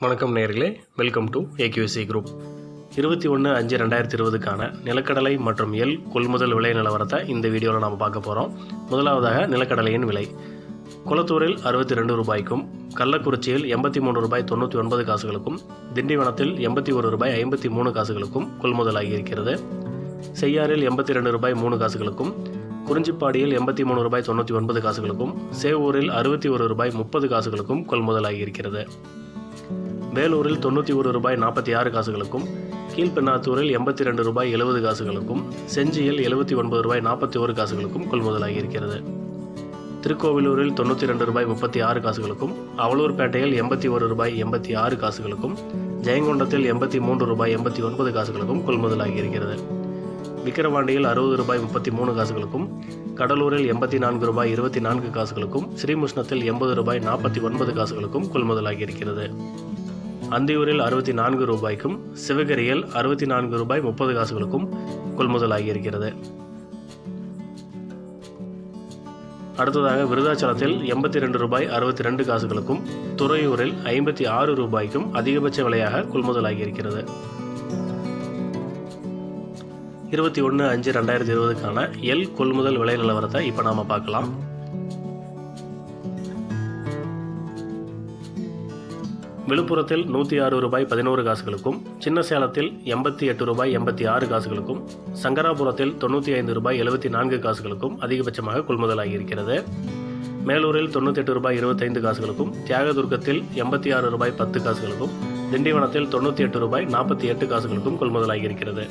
வணக்கம் நேர்களே welcome to AQC group இருபத்தி ஒன்று அஞ்சு ரெண்டாயிரத்தி இருபதுக்கான நிலக்கடலை மற்றும் எல் கொள்முதல் விலை நிலவரத்தை இந்த வீடியோவில் நாம் பார்க்க போகிறோம் முதலாவதாக நிலக்கடலையின் விலை. குளத்தூரில் அறுபத்தி ரெண்டு ரூபாய்க்கும் கள்ளக்குறிச்சியில் எண்பத்தி மூணு ரூபாய் தொண்ணூற்றி ஒன்பது காசுகளுக்கும் திண்டிவனத்தில் எண்பத்தி ஒரு ரூபாய் ஐம்பத்தி மூணு காசுகளுக்கும் கொள்முதலாகி இருக்கிறது செய்யாறில் எண்பத்தி ரெண்டு ரூபாய் மூணு காசுகளுக்கும் குறிஞ்சிப்பாடியில் எண்பத்தி மூணு ரூபாய் தொண்ணூற்றி ஒன்பது காசுகளுக்கும் சேவூரில் அறுபத்தி ஒரு ரூபாய் முப்பது காசுகளுக்கும் கொள்முதலாகி இருக்கிறது வேலூரில் தொண்ணூற்றி ஒரு ரூபாய் நாற்பத்தி ஆறு காசுகளுக்கும் கீழ்பெண்ணாத்தூரில் எண்பத்தி ரெண்டு ரூபாய் எழுபது காசுகளுக்கும் செஞ்சியில் எழுபத்தி ஒன்பது ரூபாய் நாற்பத்தி ஒரு காசுகளுக்கும் கொள்முதலாகி இருக்கிறது திருக்கோவிலூரில் தொண்ணூற்றி ரெண்டு ரூபாய் முப்பத்தி ஆறு காசுகளுக்கும் அவலூர்பேட்டையில் எண்பத்தி ஒரு ரூபாய் எண்பத்தி ஆறு காசுகளுக்கும் ஜெயங்கொண்டத்தில் எண்பத்தி மூன்று ரூபாய் எண்பத்தி ஒன்பது காசுகளுக்கும் கொள்முதலாகி இருக்கிறது விக்கிரவாண்டியில் அறுபது ரூபாய் முப்பத்தி மூணு காசுகளுக்கும் கடலூரில் எண்பத்தி நான்கு ரூபாய் இருபத்தி நான்கு காசுகளுக்கும் ஸ்ரீமுஷ்ணத்தில் எண்பது ரூபாய் நாற்பத்தி ஒன்பது காசுகளுக்கும் கொள்முதலாகி இருக்கிறது அந்தியூரில் அறுபத்தி நான்கு ரூபாய்க்கும் சிவகிரியில் அறுபத்தி நான்கு ரூபாய் முப்பது காசுகளுக்கும் கொள்முதல் ஆகியிருக்கிறது அடுத்ததாக விருதாச்சலத்தில் எண்பத்தி ரெண்டு ரூபாய் அறுபத்தி ரெண்டு காசுகளுக்கும் துறையூரில் ஐம்பத்தி ஆறு ரூபாய்க்கும் அதிகபட்ச விலையாக கொள்முதலாகியிருக்கிறது. இருபத்தி ஒன்று அஞ்சு ரெண்டாயிரத்தி இருபதுக்கான எல் கொள்முதல் விலை நிலவரத்தை இப்போ நாம் பார்க்கலாம். விழுப்புரத்தில் நூற்றி ஆறு ரூபாய் பதினோரு காசுகளுக்கும் சின்ன சேலத்தில் எண்பத்தி எட்டு ரூபாய் எண்பத்தி ஆறு காசுகளுக்கும் சங்கராபுரத்தில் தொண்ணூற்றி ஐந்து ரூபாய் எழுபத்தி நான்கு காசுகளுக்கும் அதிகபட்சமாக கொள்முதலாகி இருக்கிறது. மேலூரில் தொண்ணூற்றி எட்டு ரூபாய் இருபத்தைந்து காசுகளுக்கும் தியாகதுர்க்கத்தில் எண்பத்தி ஆறு ரூபாய் பத்து காசுகளுக்கும் திண்டிவனத்தில் தொண்ணூற்றி எட்டு ரூபாய் நாற்பத்தி எட்டு காசுகளுக்கும் கொள்முதலாகி இருக்கிறது.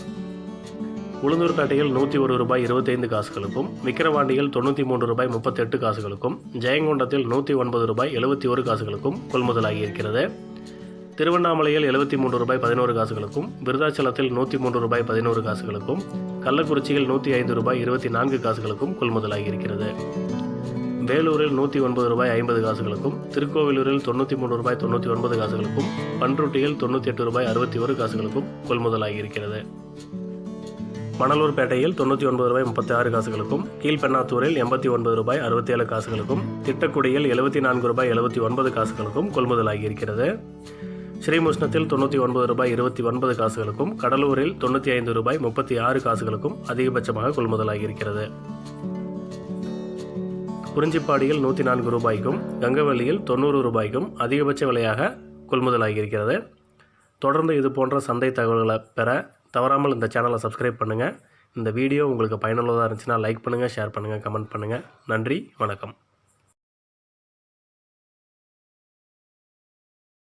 உளுந்தூர்பேட்டையில் நூற்றி ஒரு ரூபாய் இருபத்தைந்து காசுகளுக்கும் விக்கிரவாண்டியில் தொண்ணூற்றி மூன்று ரூபாய் முப்பத்தெட்டு காசுகளுக்கும் ஜெயங்கொண்டத்தில் நூற்றி ஒன்பது ரூபாய் எழுபத்தி ஒரு காசுகளுக்கும் கொள்முதலாகியிருக்கிறது திருவண்ணாமலையில் எழுபத்தி மூன்று ரூபாய் பதினோரு காசுகளுக்கும் விருதாச்சலத்தில் நூற்றி மூன்று ரூபாய் பதினோரு காசுகளுக்கும் கள்ளக்குறிச்சியில் நூற்றி ஐந்து ரூபாய் இருபத்தி நான்கு காசுகளுக்கும் கொள்முதலாகியிருக்கிறது வேலூரில் நூற்றி ஒன்பது ரூபாய் ஐம்பது காசுகளுக்கும் திருக்கோவிலூரில் தொண்ணூற்றி மூணு ரூபாய் தொண்ணூற்றி ஒன்பது காசுகளுக்கும் பன்ருட்டியில் தொண்ணூற்றி எட்டு ரூபாய் அறுபத்தி ஒரு காசுகளுக்கும் கொள்முதலாகியிருக்கிறது மணலூர் பேட்டையில் தொண்ணூற்றி ஒன்பது ரூபாய் முப்பத்தி ஆறு காசுகளுக்கும் கீழ்பெண்ணாத்தூரில் எண்பத்தி ஒன்பது ரூபாய் அறுபத்தி ஏழு காசுகளுக்கும் திட்டக்குடியில் எழுபத்தி நான்கு ரூபாய் எழுபத்தி ஒன்பது காசுகளுக்கும் கொள்முதலாகி இருக்கிறது ஸ்ரீமுஷ்ணத்தில் தொண்ணூற்றி ஒன்பது ரூபாய் இருபத்தி ஒன்பது காசுகளுக்கும் கடலூரில் தொண்ணூற்றி ஐந்து ரூபாய் முப்பத்தி ஆறு காசுகளுக்கும் அதிகபட்சமாக கொள்முதலாகியிருக்கிறது. குறிஞ்சிப்பாடியில் நூற்றி நான்கு ரூபாய்க்கும் கங்கவல்லியில் தொண்ணூறு ரூபாய்க்கும் அதிகபட்ச விலையாக கொள்முதலாகியிருக்கிறது. தொடர்ந்து இது போன்ற சந்தை தகவல்களை பெற தவறாமல் இந்த சேனலை சப்ஸ்கிரைப் பண்ணுங்கள் இந்த வீடியோ உங்களுக்கு பயனுள்ளதாக இருந்துச்சுன்னா லைக் பண்ணுங்கள் ஷேர் பண்ணுங்கள் கமெண்ட் பண்ணுங்கள் நன்றி வணக்கம்.